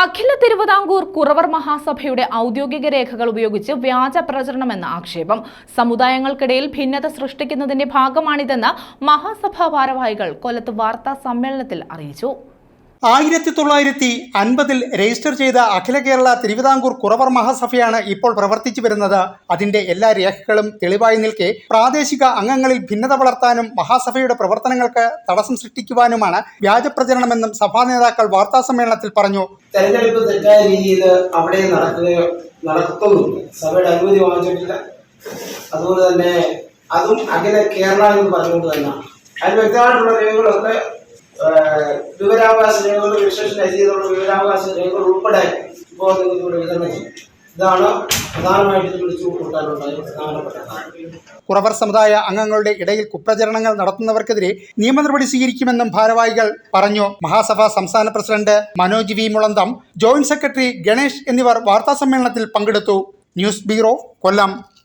അഖില തിരുവിതാംകൂർ കുറവർ മഹാസഭയുടെ ഔദ്യോഗിക രേഖകൾ ഉപയോഗിച്ച് വ്യാജ പ്രചരണമെന്ന ആക്ഷേപം. സമുദായങ്ങൾക്കിടയിൽ ഭിന്നത സൃഷ്ടിക്കുന്നതിന്റെ ഭാഗമാണിതെന്ന് മഹാസഭാ ഭാരവാഹികൾ കൊല്ലത്ത് വാർത്താ സമ്മേളനത്തിൽ അറിയിച്ചു. ആയിരത്തി തൊള്ളായിരത്തി അൻപതിൽ രജിസ്റ്റർ ചെയ്ത അഖില കേരള തിരുവിതാംകൂർ കുറവർ മഹാസഭയാണ് ഇപ്പോൾ പ്രവർത്തിച്ചു വരുന്നത്. അതിന്റെ എല്ലാ രേഖകളും തെളിവായി നിൽക്കെ പ്രാദേശിക അംഗങ്ങളിൽ ഭിന്നത വളർത്താനും മഹാസഭയുടെ പ്രവർത്തനങ്ങൾക്ക് തടസ്സം സൃഷ്ടിക്കുവാനുമാണ് വ്യാജപ്രചരണമെന്നും സഭാ നേതാക്കൾ വാർത്താ സമ്മേളനത്തിൽ പറഞ്ഞു. തെരഞ്ഞെടുപ്പ് തെറ്റായ രീതിയിൽ അവിടെ സഭയുടെ അനുമതി അതുപോലെ തന്നെ അതും അഖില കേരള എന്ന് പറഞ്ഞുകൊണ്ട് തന്നെ അതിന് വ്യക്തമായിട്ടുള്ള രേഖകളൊക്കെ രേഖകൾ രജിസ്ട്രേഷൻ ചെയ്തുള്ള വിവരാവകാശ രേഖകൾ ഉൾപ്പെടെ ഇപ്പോൾ നിങ്ങൾക്കിവിടെ വിതരണം ചെയ്യും. ഇതാണ് പ്രധാനമായിട്ട് വിളിച്ചു കൂട്ടാനുള്ള ഒരു പ്രധാനപ്പെട്ട കുറവർ സമുദായ അംഗങ്ങളുടെ ഇടയിൽ കുപ്രചരണങ്ങൾ നടത്തുന്നവർക്കെതിരെ നിയമ നടപടി സ്വീകരിക്കുമെന്നും ഭാരവാഹികൾ പറഞ്ഞു. മഹാസഭ സംസ്ഥാന president Manoj V. Mulantham joint secretary Ganesh എന്നിവർ വാർത്താ സമ്മേളനത്തിൽ പങ്കെടുത്തു. News bureau Kollam.